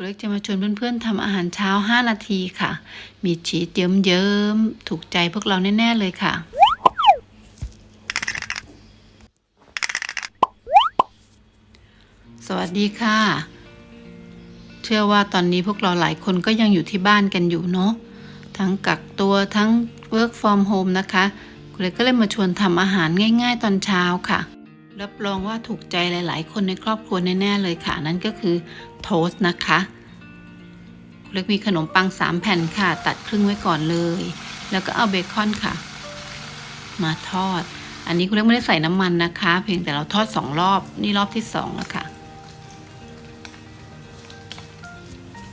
กูเล็กจะมาชวนเพื่อนๆทำอาหารเช้า 5 นาทีค่ะ มีชีสเยิ้มๆ ถูกใจพวกเราแน่ ๆ เลยค่ะ สวัสดีค่ะ เชื่อว่าตอนนี้พวกเราหลายคนก็ยังอยู่ที่บ้านกันอยู่เนาะ ทั้งกักตัวทั้ง work from home นะคะกูเล็กก็เลยมาชวนทำอาหารง่าย ๆ ตอนเช้าค่ะ รับรองว่าถูกใจหลาย ๆ คนในครอบครัวแน่ ๆ เลยค่ะ นั่นก็คือ โทสต์นะคะเล็กมีขนมปัง 3 แผ่นค่ะ ตัดครึ่งไว้ก่อนเลย แล้วก็เอาเบคอนค่ะ มาทอด อันนี้คุณเล็กไม่ได้ใส่น้ำมันนะคะ เพียงแต่เราทอด 2 รอบ นี่รอบที่ 2 แล้วค่ะ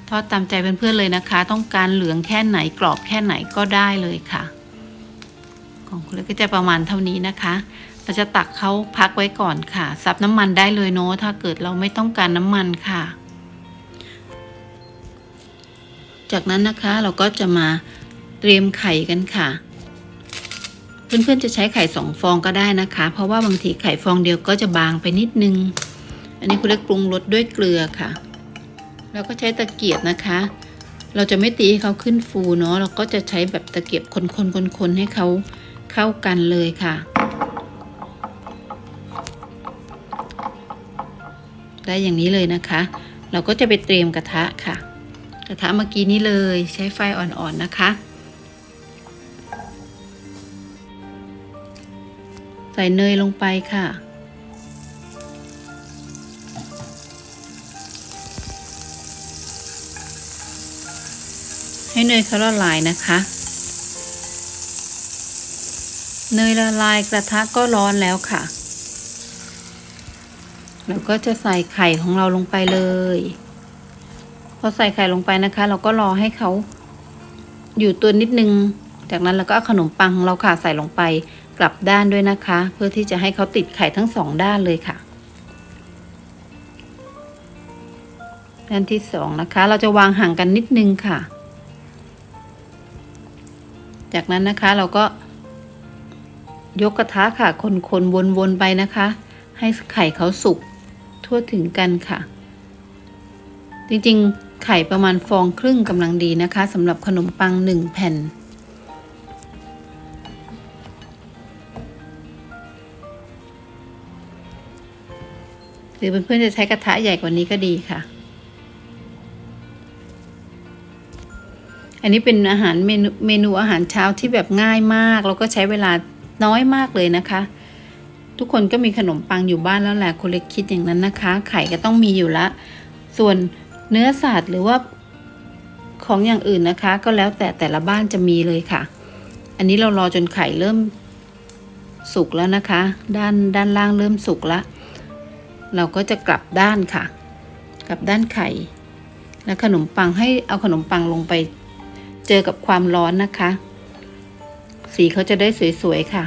ทอดตามใจเพื่อนๆเลยนะคะ ต้องการเหลืองแค่ไหนกรอบแค่ไหนก็ได้เลยค่ะ ของคุณเล็กก็จะประมาณเท่านี้นะคะเราจะตักเขาพักไว้ก่อนค่ะ ซับน้ำมันได้เลยเนาะถ้าเกิดเราไม่ต้องการน้ำมันค่ะ จากนั้นนะคะเราก็จะมาเตรียมไข่กันค่ะ เพื่อนๆจะใช้ไข่สองฟองก็ได้นะคะ เพราะว่าบางทีไข่ฟองเดียวก็จะบางไปนิดนึง อันนี้คุณเล็กปรุงรสด้วยเกลือค่ะ แล้วก็ใช้ตะเกียบนะคะ เราจะไม่ตีให้เขาขึ้นฟูเนาะเราก็จะใช้แบบตะเกียบคนๆๆๆให้เขาเข้ากันเลยค่ะได้อย่างนี้เลยนะคะ เราก็จะไปเตรียมกระทะค่ะ กระทะเมื่อกี้นี้เลยใช้ไฟอ่อนๆนะคะ ใส่เนยลงไปค่ะ ให้เนยเขาละลายนะคะ เนยละลายกระทะก็ร้อนแล้วค่ะเราก็จะใส่ไข่ของเราลงไปเลย อใส่ไข่ลงไปนะคะ เราก็รอให้เขาอยู่ตัวนิดนึง จากนั้นเราก็เอาขนมปังของเราค่ะใส่ลงไปกลับด้านด้วยนะคะ เพื่อที่จะให้เขาติดไข่ทั้งสองด้านเลยค่ะด้านที่สองนะคะ เราจะวางห่างกันนิดนึงค่ะ จากนั้นนะคะเราก็ยกกระทะค่ะ คนๆวนๆไปนะคะ ให้ไข่เขาสุกทั่วถึงกันค่ะ จริงๆ ไข่ประมาณฟองครึ่งกำลังดีนะคะสำหรับขนมปังหนึ่งแผ่น หรือเพื่อนๆจะใช้กระทะใหญ่กว่านี้ก็ดีค่ะ อันนี้เป็นอาหารเมนูเมนูอาหารเช้าที่แบบง่ายมาก แล้วก็ใช้เวลาน้อยมากเลยนะคะ ทุกคนก็มีขนมปังอยู่บ้านแล้วแหละคุณเล็กคิดอย่างนั้นนะคะ ไข่ก็ต้องมีอยู่ละ ส่วน เนื้อสัตว์หรือว่าของอย่างอื่นนะคะ ก็แล้วแต่แต่ละบ้านจะมีเลยค่ะ อันนี้เรารอจนไข่เริ่มสุกแล้วนะคะ ด้านด้านล่างเริ่มสุกแล้วเราก็จะกลับด้านค่ะ กลับด้านไข่ แล้วขนมปังให้เอาขนมปังลงไป เจอกับความร้อนนะคะ สีเขาจะได้สวยๆค่ะ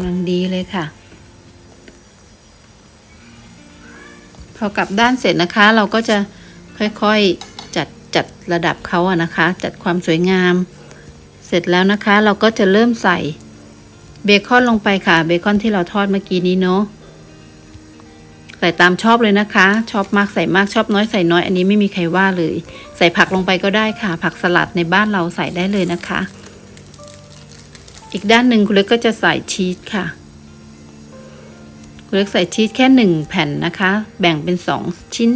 ำลังดีเลยค่ะ พอกลับด้านเสร็จนะคะ เราก็จะค่อยๆจัดจัดระดับเขาอะนะคะ จัดความสวยงาม เสร็จแล้วนะคะ เราก็จะเริ่มใส่เบคอนลงไปค่ะเบคอนที่เราทอดเมื่อกี้นี้เนาะใส่ตามชอบเลยนะคะ ชอบมากใส่มากชอบน้อยใส่น้อย อันนี้ไม่มีใครว่าเลย ใส่ผักลงไปก็ได้ค่ะ ผักสลัดในบ้านเราใส่ได้เลยนะคะ อีกด้านหนึ่งคุณเล็กก็จะใส่ชีสค่ะ คุณเล็กใส่ชีสแค่หนึ่งแผ่นนะคะ แบ่งเป็นสองชิ้น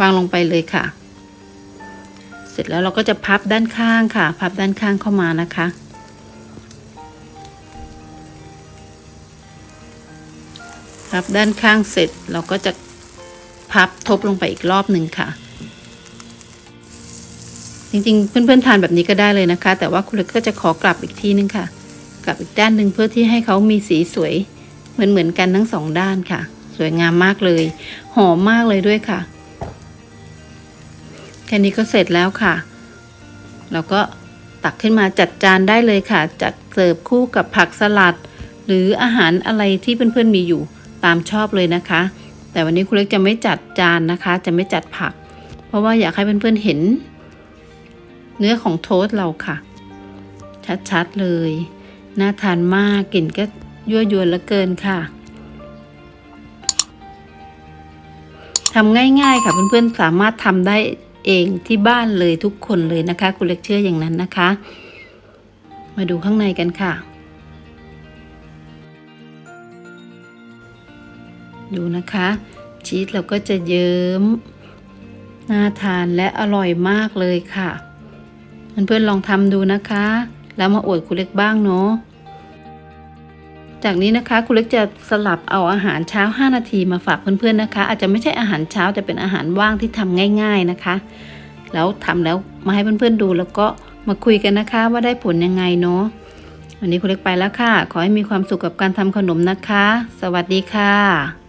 วางลงไปเลยค่ะ เสร็จแล้วเราก็จะพับด้านข้างค่ะ พับด้านข้างเข้ามานะคะพับด้านข้างเสร็จเราก็จะพับทบลงไปอีกรอบหนึ่งค่ะ จริง ๆ เพื่อนๆทานแบบนี้ก็ได้เลยนะคะ แต่ว่าคุณเล็กก็จะขอกลับอีกที่นึงค่ะ กลับอีกด้านหนึ่งเพื่อที่ให้เขามีสีสวยเหมือนเหมือนกันทั้งสองด้านค่ะ สวยงามมากเลย หอมมากเลยด้วยค่ะ แค่นี้ก็เสร็จแล้วค่ะ เราก็ตักขึ้นมาจัดจานได้เลยค่ะ จัดเสิร์ฟคู่กับผักสลัด หรืออาหารอะไรที่เพื่อนๆมีอยู่ตามชอบเลยนะคะ แต่วันนี้คุณเล็กจะไม่จัดจานนะคะ จะไม่จัดผัก เพราะว่าอยากให้เพื่อนๆเห็น เนื้อของโทสต์เราค่ะ ชัดๆเลย น่าทานมากกลิ่นก็ยั่วยวนเหลือเกินค่ะทำง่ายๆค่ะเพื่อนๆสามารถทำได้เองที่บ้านเลยทุกคนเลยนะคะคุณเล็กเชื่ออย่างนั้นนะคะ มาดูข้างในกันค่ะ ดูนะคะ ชีสเราก็จะเยิ้มน่าทานและอร่อยมากเลยค่ะ เพื่อนๆลองทำดูนะคะ แล้วมาอวดคุณเล็กบ้างเนาะจากนี้นะคะคุณเล็กจะสลับเอาอาหารเช้า 5 นาทีมาฝากเพื่อนๆนะคะ อาจจะไม่ใช่อาหารเช้าแต่เป็นอาหารว่างที่ทำง่าย ๆนะคะ แล้วทำแล้วมาให้เพื่อนๆดูแล้วก็มาคุยกันนะคะว่าได้ผลยังไงเนาะวันนี้คุณเล็กไปแล้วค่ะ ขอให้มีความสุขกับการทำขนมนะคะ สวัสดีค่ะ